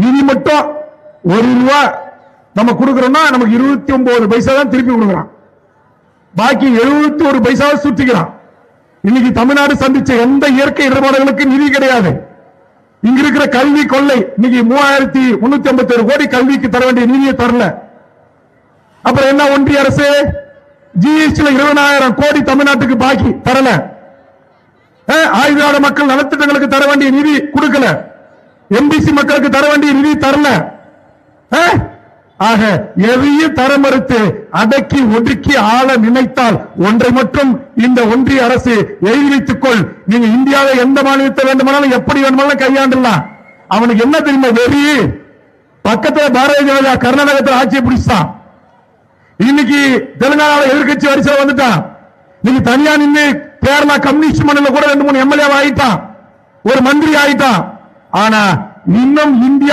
நிதி மட்டும் ஒரு ரூபா நம்ம கொடுக்கறோம்னா நமக்கு இருபத்தி ஒன்பது பைசா தான் திருப்பி கொடுக்குறான். பாக்கி எழுபத்தி ஒரு பைசாவை சுத்திக்கிறான் இன்னைக்கு தமிழ்நாடு சந்திச்ச எந்த இயற்கை இடர்பாடுகளுக்கு நிதி கிடையாது. இங்க இருக்கிற கல்வி கொள்ளை இன்னைக்கு மூவாயிரத்தி முன்னூத்தி ஐம்பத்தி ஒரு கோடி கல்விக்கு தர வேண்டிய நிதியை தரல. அப்புறம் என்ன ஒன்றிய அரசு? ஜிஎஸ்டில இருபதாயிரம் கோடி தமிழ்நாட்டுக்கு பாக்கி தரல. ஆயுதாட மக்கள் நலத்திட்டங்களுக்கு தர வேண்டிய நிதி கொடுக்கல. எம்பிசி மக்களுக்கு தர வேண்டிய நிதி தரல. ஆக எதையும் தர மறுத்து அடக்கி ஒடுக்கி ஆள நினைத்தால் ஒன்றை மட்டும் இந்த ஒன்றிய அரசு எழுதி வைத்துக் நீங்க இந்தியாவை எந்த மாநிலத்தை வேண்டுமானாலும் எப்படி வேண்டுமானாலும் கையாண்டலாம் அவனுக்கு என்ன தெரியுமா வெறி? பக்கத்துல பாரதிய ஜனதா கர்நாடகத்தில் ஆட்சியை பிடிச்சான் இன்னைக்கு தெலுங்கானாவில் எதிர்க்கட்சி வரிசையில் வந்துட்டான். இன்னைக்கு தனியா நின்று கேரளா கம்யூனிஸ்ட் மண்ணில் கூட ரெண்டு மூணு எம்எல்ஏ ஆயிட்டான் ஒரு மந்திரி ஆயிட்டான். ஆனா இன்னும் இந்தியா